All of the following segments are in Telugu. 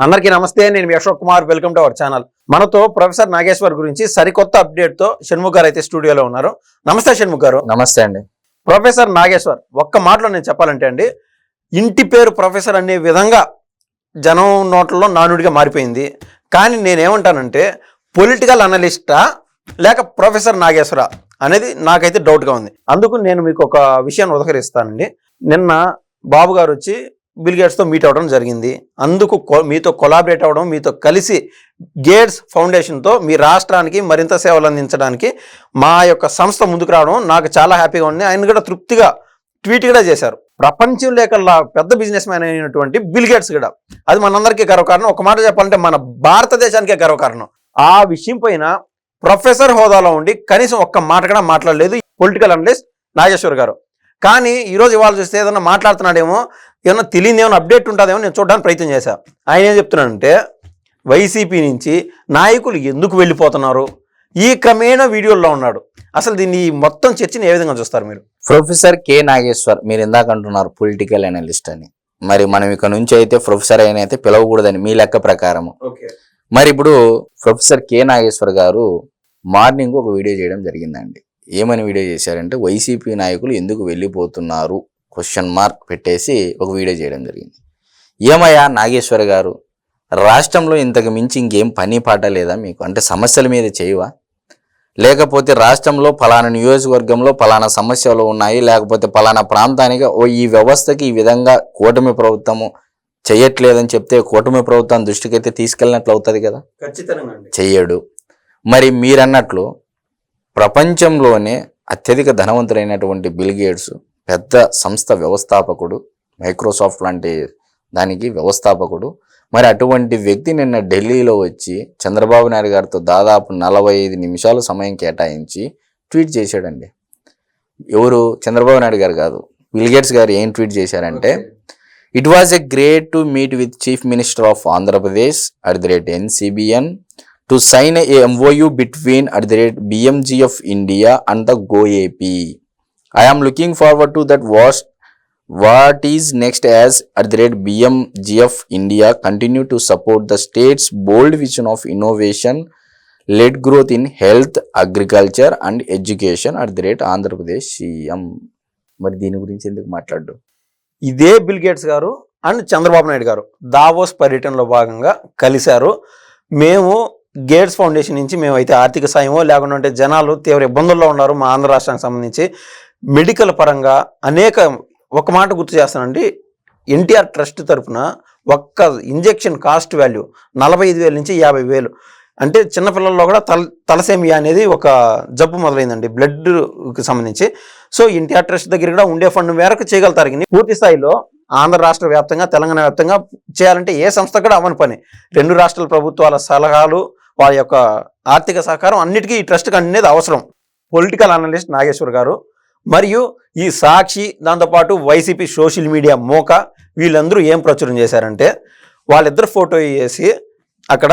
అందరికీ నమస్తే నేను మీ Ashok Kumar welcome to our channel. మనతో ప్రొఫెసర్ నాగేశ్వర్ గురించి సరికొత్త అప్డేట్తో షణ్ముఖ్ గారు అయితే స్టూడియోలో ఉన్నారు. నమస్తే షణ్ముఖ్ గారు. నమస్తే అండి. ప్రొఫెసర్ నాగేశ్వర్ ఒక్క మాటలో నేను చెప్పాలంటే అండి ఇంటి పేరు ప్రొఫెసర్ అనే విధంగా జనం నోట్లలో నానుడిగా మారిపోయింది. కానీ నేనేమంటానంటే పొలిటికల్ అనలిస్టా లేక ప్రొఫెసర్ నాగేశ్వర అనేది నాకైతే డౌట్గా ఉంది. అందుకు నేను మీకు ఒక విషయాన్ని ఉదహరిస్తానండి. నిన్న బాబు గారు వచ్చి బిల్ గేట్స్తో మీట్ అవ్వడం జరిగింది. అందుకు మీతో కొలాబరేట్ అవ్వడం మీతో కలిసి గేట్స్ ఫౌండేషన్తో మీ రాష్ట్రానికి మరింత సేవలు అందించడానికి మా యొక్క సంస్థ ముందుకు రావడం నాకు చాలా హ్యాపీగా ఉంది. ఆయన కూడా తృప్తిగా ట్వీట్ కూడా చేశారు. ప్రపంచం లేకల్లా పెద్ద బిజినెస్ మ్యాన్ అయినటువంటి బిల్ గేట్స్ కూడా. అది మనందరికీ గర్వకారణం. ఒక మాట చెప్పాలంటే మన భారతదేశానికే గర్వకారణం. ఆ విషయం పైన ప్రొఫెసర్ హోదాలో ఉండి కనీసం ఒక్క మాట కూడా మాట్లాడలేదు పొలిటికల్ అనలిస్ట్ నాగేశ్వర్ గారు. కానీ ఈరోజు ఇవాళ చూస్తే ఏదన్నా మాట్లాడుతున్నాడేమో ఏమన్నా తెలియని ఏమైనా అప్డేట్ ఉంటుందేమో నేను చూడడానికి ప్రయత్నం చేశా. ఆయన ఏం చెప్తున్నానంటే వైసీపీ నుంచి నాయకులు ఎందుకు వెళ్ళిపోతున్నారు? ఈ క్రమేణా వీడియోల్లో ఉన్నాడు. అసలు దీన్ని ఈ మొత్తం చర్చని ఏ విధంగా చూస్తారు మీరు? ప్రొఫెసర్ కె నాగేశ్వర్ మీరు ఇందాక అంటున్నారు పొలిటికల్ అనలిస్ట్ అని. మరి మనం ఇక్కడ నుంచి అయితే ప్రొఫెసర్ అయిన అయితే పిలవకూడదని మీ లెక్క ప్రకారం ఓకే. మరి ఇప్పుడు ప్రొఫెసర్ కె నాగేశ్వర్ గారు మార్నింగ్ ఒక వీడియో చేయడం జరిగిందండి. ఏమని వీడియో చేశారంటే వైసీపీ నాయకులు ఎందుకు వెళ్ళిపోతున్నారు? క్వశ్చన్ మార్క్ పెట్టేసి ఒక వీడియో చేయడం జరిగింది. ఏమయ్యా నాగేశ్వర్ గారు? రాష్ట్రంలో ఇంతకు మించి ఇంకేం పని పాట లేదా మీకు? అంటే సమస్యల మీద చేయవా? లేకపోతే రాష్ట్రంలో ఫలానా నియోజకవర్గంలో ఫలానా సమస్యలు ఉన్నాయి లేకపోతే ఫలానా ప్రాంతానికి ఓ ఈ వ్యవస్థకి ఈ విధంగా కూటమి ప్రభుత్వము చేయట్లేదని చెప్తే కూటమి ప్రభుత్వం దృష్టికి అయితే తీసుకెళ్ళినట్లు అవుతుంది కదా? ఖచ్చితంగా అండి. చెయ్యడు. మరి మీరన్నట్లు ప్రపంచంలోనే అత్యధిక ధనవంతులైనటువంటి బిల్ గేట్స్ పెద్ద సంస్థ వ్యవస్థాపకుడు మైక్రోసాఫ్ట్ లాంటి దానికి వ్యవస్థాపకుడు. మరి అటువంటి వ్యక్తి నిన్న ఢిల్లీలో వచ్చి చంద్రబాబు నాయుడు గారితో దాదాపు నలభై ఐదు నిమిషాలు సమయం కేటాయించి ట్వీట్ చేశాడండి. ఎవరు? చంద్రబాబు నాయుడు గారు కాదు. బిల్ గేట్స్ గారు ఏం ట్వీట్ చేశారంటే it was a great to meet with chief minister of Andhra Pradesh at the rate NCBN to sign a MOU between at the rate BMG of India and the GoAP I am looking forward to that vast what is next as at the rate BMG of India continue to support the states bold vision of innovation led growth in health agriculture and education at the rate Andhra Pradesh CM మరి దీని గురించి ఎందుకు మాట్లాడు ఇదే బిల్ గేట్స్ గారు అండ్ చంద్రబాబు నాయుడు గారు. దావోస్ పర్యటనలో భాగంగా కలిశారు. మేము గేట్స్ ఫౌండేషన్ నుంచి మేమైతే ఆర్థిక సాయమో లేకుండా అంటే జనాలు తీవ్ర ఇబ్బందుల్లో ఉన్నారు మా ఆంధ్ర రాష్ట్రానికి సంబంధించి. మెడికల్ పరంగా అనేక ఒక మాట గుర్తు చేస్తానండి. ఎన్టీఆర్ ట్రస్ట్ తరపున ఒక్క ఇంజెక్షన్ కాస్ట్ వాల్యూ నలభై ఐదు వేల నుంచి యాభై వేలు. అంటే చిన్నపిల్లల్లో కూడా తల తలసేమియా అనేది ఒక జబ్బు మొదలైందండి బ్లడ్కి సంబంధించి. సో ఎన్టీఆర్ ట్రస్ట్ దగ్గర కూడా ఉండే ఫండ్ మేరకు చేయగలుగుతారు కానీ పూర్తి స్థాయిలో ఆంధ్ర రాష్ట్ర వ్యాప్తంగా తెలంగాణ వ్యాప్తంగా చేయాలంటే ఏ సంస్థ కూడా అవని పని. రెండు రాష్ట్రాల ప్రభుత్వాల సలహాలు వారి యొక్క ఆర్థిక సహకారం అన్నిటికీ ఈ ట్రస్ట్కి అనేది అవసరం. పొలిటికల్ అనలిస్ట్ నాగేశ్వర్ గారు మరియు ఈ సాక్షి దాంతోపాటు వైసీపీ సోషల్ మీడియా మోక వీళ్ళందరూ ఏం ప్రచురం చేశారంటే వాళ్ళిద్దరు ఫోటో వేసి అక్కడ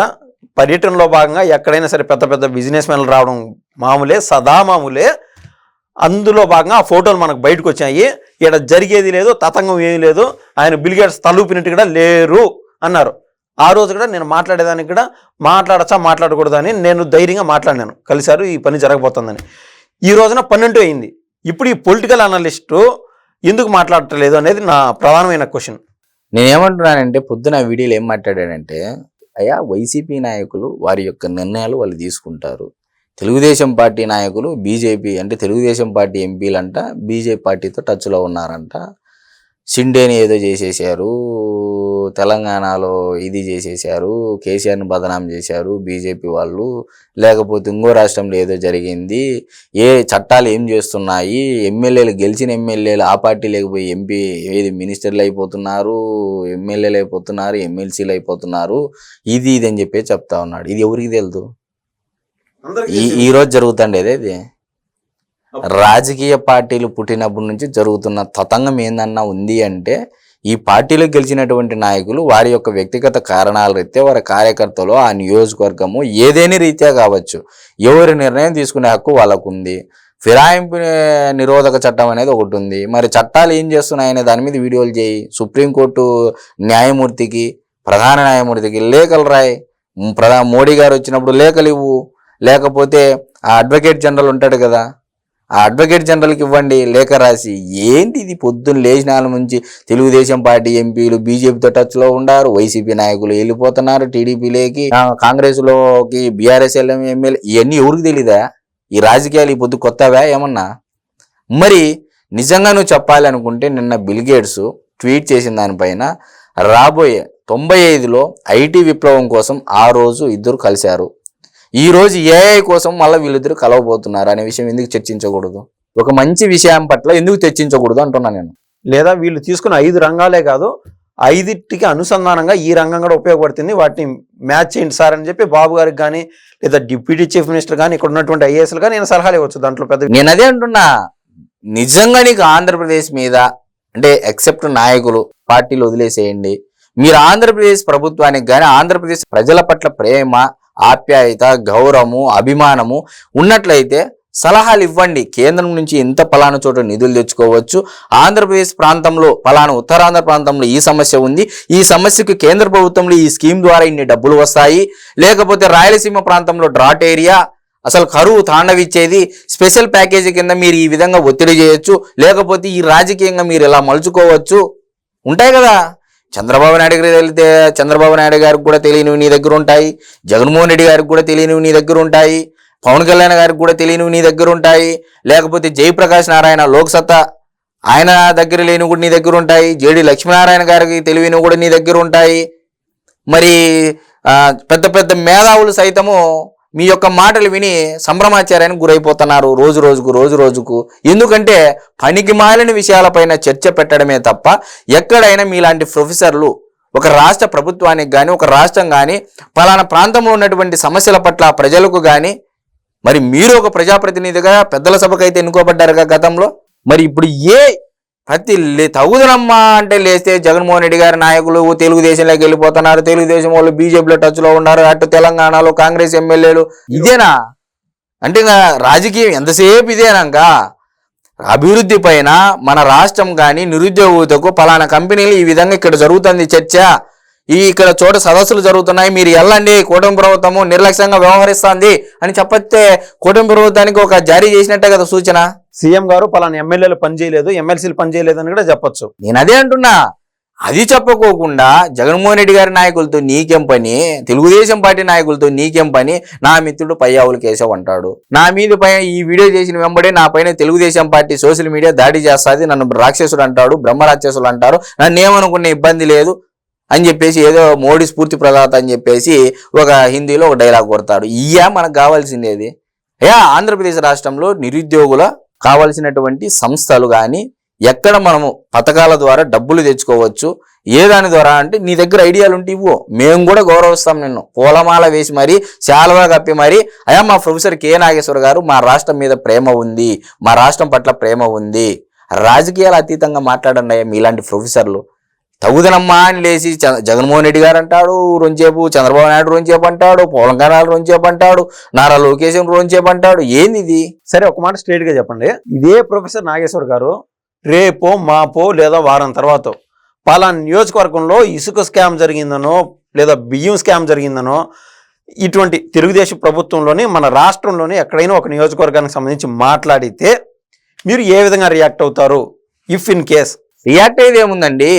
పర్యటనలో భాగంగా ఎక్కడైనా సరే పెద్ద పెద్ద బిజినెస్ మెన్లు రావడం మామూలే సదా మామూలే. అందులో భాగంగా ఆ ఫోటోలు మనకు బయటకు వచ్చాయి. ఇక్కడ జరిగేది లేదు తతంగం ఏమీ లేదు. ఆయన బిల్గేట్స్ తలూపినట్టు కూడా లేరు అన్నారు. ఆ రోజు కూడా నేను మాట్లాడేదానికి కూడా మాట్లాడచ్చా మాట్లాడకూడదని నేను ధైర్యంగా మాట్లాడినాను. కలిశారు ఈ పని జరగబోతుందని. ఈ రోజున పన్నెండు అయింది. ఇప్పుడు ఈ పొలిటికల్ అనలిస్టు ఎందుకు మాట్లాడట్లేదు అనేది నా ప్రధానమైన క్వశ్చన్ నేనేమంటున్నానంటే పొద్దున వీడియోలు ఏం మాట్లాడాడంటే అయ్యా వైసీపీ నాయకులు వారి యొక్క నిర్ణయాలు వాళ్ళు తీసుకుంటారు. తెలుగుదేశం పార్టీ నాయకులు బీజేపీ అంటే తెలుగుదేశం పార్టీ ఎంపీలంట బీజేపీ పార్టీతో టచ్లో ఉన్నారంట. షిండేని ఏదో చేసేసారు తెలంగాణలో ఇది చేసేసారు కేసీఆర్ని బదనాం చేశారు బీజేపీ వాళ్ళు. లేకపోతే ఇంకో రాష్ట్రంలో ఏదో జరిగింది. ఏ చట్టాలు ఏం చేస్తున్నాయి? ఎమ్మెల్యేలు గెలిచిన ఎమ్మెల్యేలు ఆ పార్టీ లేకపోయి ఎంపీ ఏది మినిస్టర్లు అయిపోతున్నారు ఎమ్మెల్యేలు అయిపోతున్నారు ఎమ్మెల్సీలు అయిపోతున్నారు. ఇది ఇది అని చెప్పి చెప్తా ఉన్నాడు. ఇది ఎవరికి తెలుదు? ఈ ఈ రోజు జరుగుతుండేది ఇది రాజకీయ పార్టీలు పుట్టినప్పటి నుంచి జరుగుతున్న తతంగం ఏందన్నా ఉంది అంటే ఈ పార్టీలో గెలిచినటువంటి నాయకులు వారి యొక్క వ్యక్తిగత కారణాల రీత్యా వారి కార్యకర్తలు ఆ నియోజకవర్గము ఏదేని రీత్యా కావచ్చు ఎవరి నిర్ణయం తీసుకునే హక్కు వాళ్ళకు ఉంది ఫిరాయింపు నిరోధక చట్టం అనేది ఒకటి ఉంది. మరి చట్టాలు ఏం చేస్తున్నాయనే దాని మీద వీడియోలు చేయి. సుప్రీంకోర్టు న్యాయమూర్తికి ప్రధాన న్యాయమూర్తికి లేఖలు రాయి. ప్రధా మోడీ గారు వచ్చినప్పుడు లేఖలు ఇవ్వు. లేకపోతే ఆ అడ్వకేట్ జనరల్ ఉంటాడు కదా ఆ అడ్వకేట్ జనరల్కి ఇవ్వండి లేఖ రాసి. ఏంటి ఇది? పొద్దున్న లేచినాల నుంచి తెలుగుదేశం పార్టీ ఎంపీలు బీజేపీతో టచ్లో ఉన్నారు వైసీపీ నాయకులు వెళ్ళిపోతున్నారు. టీడీపీలోకి కాంగ్రెస్లోకి బీఆర్ఎస్ ఎమ్మెల్యే ఇవన్నీ ఎవరికి తెలీదా? ఈ రాజకీయాలు ఈ పొద్దు కొత్తవా? ఏమన్నా? మరి నిజంగా నువ్వు చెప్పాలనుకుంటే నిన్న బిల్గేట్స్ ట్వీట్ చేసిన దానిపైన రాబోయే తొంభై ఐదులో ఐటీ విప్లవం కోసం ఆ రోజు ఇద్దరు కలిశారు. ఈ రోజు ఏఐ కోసం మళ్ళీ వీళ్ళిద్దరు కలవబోతున్నారు అనే విషయం ఎందుకు చర్చించకూడదు? ఒక మంచి విషయం పట్ల ఎందుకు చర్చించకూడదు అంటున్నా నేను. లేదా వీళ్ళు తీసుకున్న ఐదు రంగాలే కాదు ఐదింటికి అనుసంధానంగా ఈ రంగం కూడా ఉపయోగపడుతుంది. వాటిని మ్యాచ్ చేయండి సార్ అని చెప్పి బాబు గారికి కానీ లేదా డిప్యూటీ చీఫ్ మినిస్టర్ కానీ ఇక్కడ ఉన్నటువంటి ఐఏఎస్లు కానీ నేను సలహాలు ఇవ్వచ్చు దాంట్లో పెద్ద నేను అదే అంటున్నా. నిజంగా నీకు ఆంధ్రప్రదేశ్ మీద అంటే ఎక్సెప్ట్ నాయకులు పార్టీలు వదిలేసేయండి. మీరు ఆంధ్రప్రదేశ్ ప్రభుత్వానికి కానీ ఆంధ్రప్రదేశ్ ప్రజల పట్ల ప్రేమ ఆప్యాయత గౌరవము అభిమానము ఉన్నట్లయితే సలహాలు ఇవ్వండి. కేంద్రం నుంచి ఎంత పలానా చోట నిధులు తెచ్చుకోవచ్చు. ఆంధ్రప్రదేశ్ ప్రాంతంలో పలానా ఉత్తరాంధ్ర ప్రాంతంలో ఈ సమస్య ఉంది. ఈ సమస్యకు కేంద్ర ప్రభుత్వంలో ఈ స్కీమ్ ద్వారా ఇన్ని డబ్బులు వస్తాయి. లేకపోతే రాయలసీమ ప్రాంతంలో డ్రాట్ ఏరియా అసలు కరువు తాండవిచ్చేది. స్పెషల్ ప్యాకేజీ కింద మీరు ఈ విధంగా ఒత్తిడి చేయొచ్చు. లేకపోతే ఈ రాజకీయంగా మీరు ఇలా మలుచుకోవచ్చు? ఉంటాయి కదా? చంద్రబాబు నాయుడు గారికి వెళ్తే చంద్రబాబు నాయుడు గారికి కూడా తెలియనివి నీ దగ్గర ఉంటాయి. జగన్మోహన్ రెడ్డి గారికి కూడా తెలియనివి నీ దగ్గర ఉంటాయి. పవన్ కళ్యాణ్ గారికి కూడా తెలియనివి నీ దగ్గర ఉంటాయి. లేకపోతే జయప్రకాష్ నారాయణ లోక్సత్తా ఆయన దగ్గర లేనివి కూడా నీ దగ్గర ఉంటాయి. జేడి లక్ష్మీనారాయణ గారికి తెలివినవి కూడా నీ దగ్గర ఉంటాయి. మరి పెద్ద పెద్ద మేధావులు సైతము మీ యొక్క మాటలు విని సంభ్రమాచార్యానికి గురైపోతున్నారు రోజు రోజుకు రోజు రోజుకు. ఎందుకంటే పనికి మాలిన విషయాలపైన చర్చ పెట్టడమే తప్ప ఎక్కడైనా మీలాంటి ప్రొఫెసర్లు ఒక రాష్ట్ర ప్రభుత్వానికి కానీ ఒక రాష్ట్రం కానీ పలానా ప్రాంతంలో ఉన్నటువంటి సమస్యల పట్ల ప్రజలకు కానీ మరి మీరు ఒక ప్రజాప్రతినిధిగా పెద్దల సభకైతే ఎన్నుకోబడ్డారుగా గతంలో? మరి ఇప్పుడు ఏ ప్రతి లే- అంటే లేస్తే జగన్మోహన్ రెడ్డి గారి నాయకులు తెలుగుదేశంలోకి వెళ్ళిపోతున్నారు. తెలుగుదేశం వాళ్ళు బీజేపీలో టచ్లో ఉన్నారు. అటు తెలంగాణలో కాంగ్రెస్ ఎమ్మెల్యేలు ఇదేనా? అంటే ఇంకా రాజకీయం ఎంతసేపు ఇదేనాక? అభివృద్ధి పైన మన రాష్ట్రం కానీ నిరుద్యోగతకు పలానా కంపెనీలు ఈ విధంగా ఇక్కడ జరుగుతుంది చర్చ. ఈ ఇక్కడ చోట సదస్సులు జరుగుతున్నాయి. మీరు వెళ్ళండి. కూటమి ప్రభుత్వము నిర్లక్ష్యంగా వ్యవహరిస్తుంది అని చెప్పతే కూటమి ప్రభుత్వానికి ఒక జారీ చేసినట్టే కదా సూచన. సీఎం గారు పలానా ఎమ్మెల్యేలు పనిచేయలేదు ఎమ్మెల్సీలు పనిచేయలేదు అని కూడా చెప్పొచ్చు. నేను అదే అంటున్నా. అది చెప్పకోకుండా జగన్మోహన్ రెడ్డి గారి నాయకులతో నీకేం పని? తెలుగుదేశం పార్టీ నాయకులతో నీకేం పని? నా మిత్రుడు పయ్యావులు కేశవ్ అంటాడు. నా మీద పైన ఈ వీడియో చేసిన వెంబడే నా పైన తెలుగుదేశం పార్టీ సోషల్ మీడియా దాడి చేస్తుంది. నన్ను రాక్షసుడు అంటాడు బ్రహ్మరాక్షసులు అంటారు. నన్ను ఏమనుకునే ఇబ్బంది లేదు. అని చెప్పేసి ఏదో మోడీ స్ఫూర్తి ప్రదాత అని చెప్పేసి ఒక హిందీలో ఒక డైలాగ్ కొడతాడు. ఇయా మనకు కావాల్సిందేది యా ఆంధ్రప్రదేశ్ రాష్ట్రంలో నిరుద్యోగుల కావలసినటువంటి సంస్థలు కానీ ఎక్కడ మనము పథకాల ద్వారా డబ్బులు తెచ్చుకోవచ్చు? ఏ దాని ద్వారా అంటే నీ దగ్గర ఐడియాలు ఉంటే ఇవ్వు. మేము కూడా గౌరవిస్తాం నిన్ను. పూలమాల వేసి మరీ శాలువా కప్పి మరీ అయా మా ప్రొఫెసర్ కె నాగేశ్వర గారు మా రాష్ట్రం మీద ప్రేమ ఉంది. మా రాష్ట్రం పట్ల ప్రేమ ఉంది. రాజకీయాలు అతీతంగా మాట్లాడండి అయ్యా మీలాంటి ప్రొఫెసర్లు. తగుదనమ్మా అని లేచి చ- జగన్మోహన్ రెడ్డి గారు అంటాడు రొంచేపు చంద్రబాబు నాయుడు రొంచేపు అంటాడు పవన్ కళ్యాణ్ రొంచేపు అంటాడు నారా లోకేశం రొంచేపు అంటాడు. ఏంది ఇది సరే ఒక మాట స్ట్రైట్గా చెప్పండి. ఇదే ప్రొఫెసర్ నాగేశ్వర్ గారు రేపో మాపో లేదా వారం తర్వాత పలానా నియోజకవర్గంలో ఇసుక స్కామ్ జరిగిందనో లేదా బియ్యం స్కామ్ జరిగిందనో ఇటువంటి తెలుగుదేశం ప్రభుత్వంలోని మన రాష్ట్రంలోని ఎక్కడైనా ఒక నియోజకవర్గానికి సంబంధించి మాట్లాడితే మీరు ఏ విధంగా రియాక్ట్ అవుతారు? ఇఫ్ ఇన్ కేస్ రియాక్ట్ అయ్యేది ఏముందండి?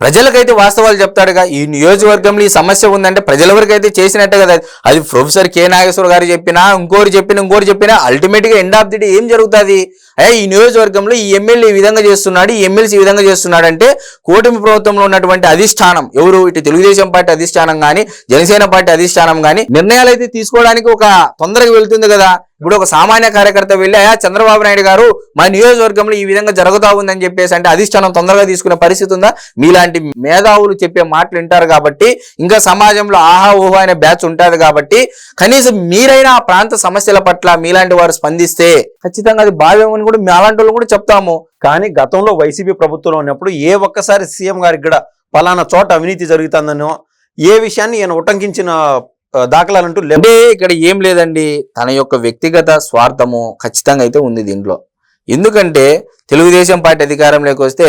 ప్రజలకైతే వాస్తవాలు చెప్తాడుగా. ఈ నియోజకవర్గంలో ఈ సమస్య ఉందంటే ప్రజల వరకు అయితే చేసినట్టే కదా. అది ప్రొఫెసర్ కె నాగేశ్వర గారు చెప్పినా ఇంకోరు చెప్పినా ఇంకోరు చెప్పినా అల్టిమేట్గా ఎండ్ ఆఫ్ ది డే ఏం జరుగుతుంది? అయ్యా ఈ నియోజకవర్గంలో ఈ ఎమ్మెల్యే ఈ విధంగా చేస్తున్నాడు ఈ ఎమ్మెల్సీ ఈ విధంగా చేస్తున్నాడు అంటే కూటమి ప్రభుత్వంలో ఉన్నటువంటి అధిష్టానం ఎవరు? ఇటు తెలుగుదేశం పార్టీ అధిష్టానం కానీ జనసేన పార్టీ అధిష్టానం కానీ నిర్ణయాలు అయితే తీసుకోవడానికి ఒక తొందరగా వెళ్తుంది కదా. ఇప్పుడు ఒక సామాన్య కార్యకర్త వెళ్ళి అయా చంద్రబాబు నాయుడు గారు మా నియోజకవర్గంలో ఈ విధంగా జరుగుతా ఉందని చెప్పేసి అంటే అధిష్టానం తొందరగా తీసుకునే పరిస్థితి ఉందా? మీలాంటి మేధావులు చెప్పే మాటలు వింటారు కాబట్టి ఇంకా సమాజంలో ఆహా ఊహా అనే బ్యాచ్ ఉంటుంది కాబట్టి కనీసం మీరైనా ఆ ప్రాంత సమస్యల పట్ల మీలాంటి వారు స్పందిస్తే ఖచ్చితంగా అది భావ్యమని కూడా మీ అలాంటి వాళ్ళు కూడా చెప్తాము. కానీ గతంలో వైసీపీ ప్రభుత్వంలో ఉన్నప్పుడు ఏ ఒక్కసారి సీఎం గారికి కూడా పలానా చోట అవినీతి జరుగుతుందనో ఏ విషయాన్ని ఈయన ఉటంకించిన దాఖలాలంటూ లేవు ఇక్కడ ఏం లేదండి. తన యొక్క వ్యక్తిగత స్వార్థము ఖచ్చితంగా అయితే ఉంది దీంట్లో. ఎందుకంటే తెలుగుదేశం పార్టీ అధికారంలోకి వస్తే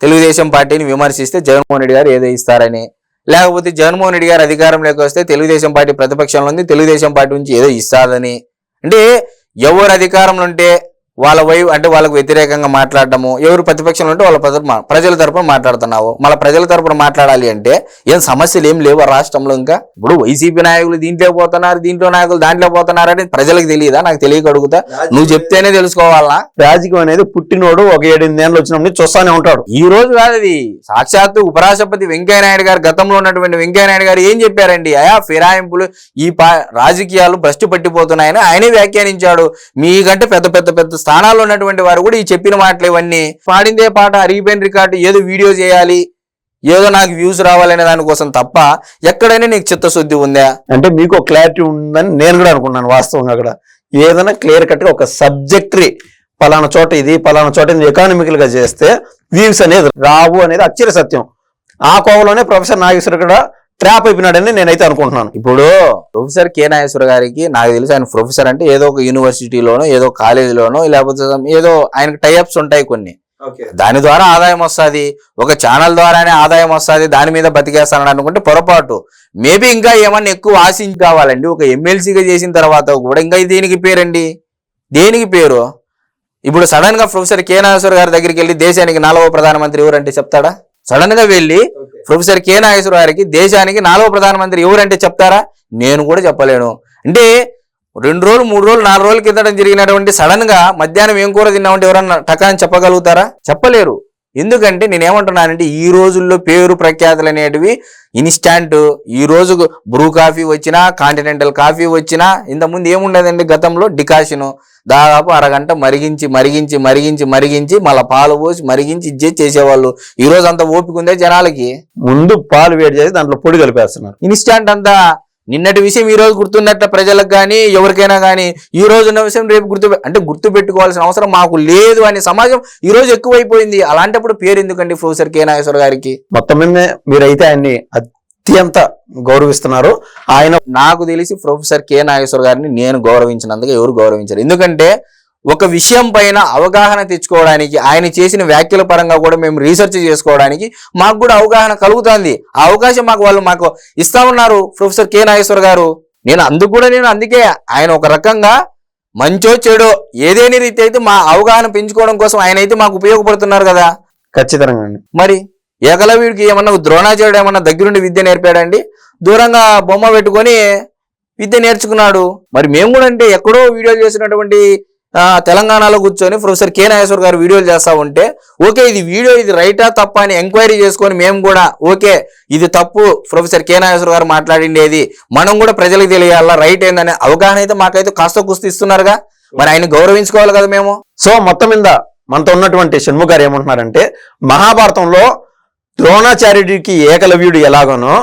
తెలుగుదేశం పార్టీని విమర్శిస్తే జగన్మోహన్ రెడ్డి గారు ఏదో ఇస్తారని. లేకపోతే జగన్మోహన్ రెడ్డి గారు అధికారంలోకి వస్తే తెలుగుదేశం పార్టీ ప్రతిపక్షంలో ఉంది తెలుగుదేశం పార్టీ నుంచి ఏదో ఇస్తారని. అంటే ఎవరు అధికారంలో ఉంటే వాళ్ళ వై అంటే వాళ్ళకు వ్యతిరేకంగా మాట్లాడటము ఎవరు ప్రతిపక్షంలో ఉంటే వాళ్ళ ప్రజ- మా- ప్రజల తరపున మాట్లాడుతున్నావు. మళ్ళీ ప్రజల తరపున మాట్లాడాలి అంటే ఏం సమస్యలు ఏం లేవు రాష్ట్రంలో ఇంకా? ఇప్పుడు వైసీపీ నాయకులు దీంట్లో పోతున్నారు దీంట్లో నాయకులు దాంట్లో పోతున్నారు అనేది ప్రజలకు తెలియదా? నాకు తెలియక అడుగుతా. నువ్వు చెప్తేనే తెలుసుకోవాలా? రాజకీయం అనేది పుట్టినోడు ఒక ఏడెనిమిది ఏళ్ళు వచ్చినప్పుడు చూస్తానే ఉంటాడు. ఈ రోజు కాదు అది. సాక్షాత్తు ఉపరాష్ట్రపతి వెంకయ్య నాయుడు గారు గతంలో ఉన్నటువంటి వెంకయ్య నాయుడు గారు ఏం చెప్పారండి? అయా ఫిరాయింపులు ఈ పా రాజకీయాలు భ్రష్టు పట్టిపోతున్నాయని ఆయనే వ్యాఖ్యానించాడు. మీకంటే పెద్ద పెద్ద పెద్ద స్థానాల్లో ఉన్నటువంటి వారు కూడా ఈ చెప్పిన మాటలు ఇవన్నీ పాడిందే పాట అరిగిపోయిన రికార్డు ఏదో వీడియో చేయాలి ఏదో నాకు వ్యూస్ రావాలనే దానికోసం తప్ప ఎక్కడైనా నీకు చిత్తశుద్ధి ఉందా? అంటే మీకు క్లారిటీ ఉందని నేను కూడా అనుకున్నాను వాస్తవంగా అక్కడ ఏదైనా క్లియర్ కట్గా ఒక సబ్జెక్టరీ పలానా చోట ఇది పలానా చోట ఇది ఎకానమికల్గా చేస్తే వ్యూస్ అనేది రావు అనేది అక్షర సత్యం. ఆ కోవలోనే ప్రొఫెసర్ నాగేశ్వర్ కూడా ట్రాప్ అయిపోయినాడని నేనైతే అనుకుంటున్నాను. ఇప్పుడు ప్రొఫెసర్ కె నాగేశ్వర గారికి నాకు తెలిసి ఆయన ప్రొఫెసర్ అంటే ఏదో ఒక యూనివర్సిటీలోనో ఏదో కాలేజీలోనో లేకపోతే ఏదో ఆయనకు టైఅప్స్ ఉంటాయి కొన్ని. దాని ద్వారా ఆదాయం వస్తుంది. ఒక ఛానల్ ద్వారానే ఆదాయం వస్తుంది. దాని మీద బతికేస్తానని అనుకుంటే పొరపాటు. మేబీ ఇంకా ఏమన్నా ఎక్కువ ఆశించి కావాలండి. ఒక ఎమ్మెల్సీగా చేసిన తర్వాత కూడా ఇంకా దేనికి పేరండి? దేనికి పేరు? ఇప్పుడు సడన్గా ప్రొఫెసర్ కె నాగేశ్వర గారి దగ్గరికి వెళ్ళి దేశానికి నాలుగవ ప్రధానమంత్రి ఎవరంటే చెప్తాడా? సడన్గా వెళ్ళి ప్రొఫెసర్ కె నాగేశ్వర గారికి దేశానికి నాలుగవ ప్రధానమంత్రి ఎవరంటే చెప్తారా? నేను కూడా చెప్పలేను. అంటే రెండు రోజులు మూడు రోజులు నాలుగు రోజుల కిందట జరిగినటువంటి సడన్గా మధ్యాహ్నం ఏం కూర తిన్నామంటే ఎవరన్నా టకాని చెప్పగలుగుతారా? చెప్పలేరు. ఎందుకంటే నేనేమంటున్నానంటే ఈ రోజుల్లో పేరు ప్రఖ్యాతులు అనేటివి ఇన్స్టాంట్. ఈ రోజు బ్రూ కాఫీ వచ్చినా కాంటినెంటల్ కాఫీ వచ్చినా ఇంతకుముందు ఏముండేదండి గతంలో? డికాషన్. దాదాపు అరగంట మరిగించి మరిగించి మరిగించి మరిగించి మళ్ళీ పాలు పోసి మరిగించి ఇచ్చే చేసేవాళ్ళు. ఈ రోజు అంత ఓపిక ఉందే జనాలకి? ముందు పాలు వేడి చేసి దాంట్లో పొడి కలిపేస్తున్నారు. ఇన్స్టాంట్ అంతా నిన్నటి విషయం ఈ రోజు గుర్తున్నట్ట ప్రజలకు కానీ ఎవరికైనా కానీ ఈ రోజు ఉన్న విషయం రేపు గుర్తు అంటే గుర్తు పెట్టుకోవాల్సిన అవసరం మాకు లేదు అనే సమాజం ఈ రోజు ఎక్కువైపోయింది. అలాంటప్పుడు పేరు ఎందుకండి ప్రొఫెసర్ కె. నాగేశ్వర గారికి? మొత్తం మీద మీరైతే ఆయన్ని అత్యంత గౌరవిస్తున్నారు. ఆయన నాకు తెలిసి ప్రొఫెసర్ కె. నాగేశ్వర గారిని నేను గౌరవించినందుకు ఎవరు గౌరవించారు. ఎందుకంటే ఒక విషయం పైన అవగాహన తెచ్చుకోవడానికి ఆయన చేసిన వ్యాఖ్యల పరంగా కూడా మేము రీసెర్చ్ చేసుకోవడానికి మాకు కూడా అవగాహన కలుగుతుంది. ఆ అవకాశం మాకు వాళ్ళు మాకు ఇస్తా ఉన్నారు ప్రొఫెసర్ కె నాగేశ్వర గారు. నేను అందుకు కూడా నేను అందుకే ఆయన ఒక రకంగా మంచో చెడో ఏదేని రీతి అయితే మా అవగాహన పెంచుకోవడం కోసం ఆయన అయితే మాకు ఉపయోగపడుతున్నారు కదా. ఖచ్చితంగా మరి ఏకలవ్యుడికి ఏమన్నా ద్రోణాచార్యుడు ఏమన్నా దగ్గరుండి విద్య నేర్పాడండి? దూరంగా బొమ్మ పెట్టుకొని విద్య నేర్చుకున్నాడు. మరి మేము కూడా అంటే ఎక్కడో వీడియో చేసినటువంటి తెలంగాణలో కూర్చొని ప్రొఫెసర్ కె నాగేశ్వర్ గారు వీడియోలు చేస్తా ఉంటే ఓకే ఇది వీడియో ఇది రైటా తప్ప అని ఎంక్వైరీ చేసుకొని మేము కూడా ఓకే ఇది తప్పు ప్రొఫెసర్ కె నాగేశ్వర్ గారు మాట్లాడిండేది మనం కూడా ప్రజలకు తెలియాలా రైట్ ఏందనే అవగాహన అయితే మాకైతే కాస్త కుస్తీ ఇస్తున్నారుగా. మరి ఆయన గౌరవించుకోవాలి కదా మేము. సో మొత్తం మీద మనతో ఉన్నటువంటి షణ్ముఖారు ఏమంటున్నారంటే మహాభారతంలో ద్రోణాచార్యుడికి ఏకలవ్యుడు ఎలాగనో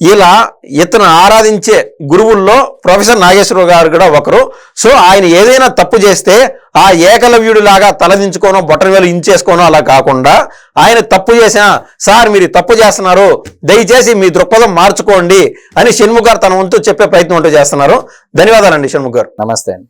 ఇలా ఇతను ఆరాధించే గురువుల్లో ప్రొఫెసర్ నాగేశ్వరరావు గారు కూడా ఒకరు. సో ఆయన ఏదైనా తప్పు చేస్తే ఆ ఏకలవ్యుడిలాగా తలదించుకోనో బొట్టరవేలు ఇంచేసుకోనో అలా కాకుండా ఆయన తప్పు చేసినా సార్ మీరు తప్పు చేస్తున్నారు. దయచేసి మీ దృక్పథం మార్చుకోండి అని షణ్ముఖ్ గారు తన వంతు చెప్పే ప్రయత్నం ఉంటూ చేస్తున్నారు. ధన్యవాదాలండి షణ్ముఖ్ గారు. నమస్తే అండి.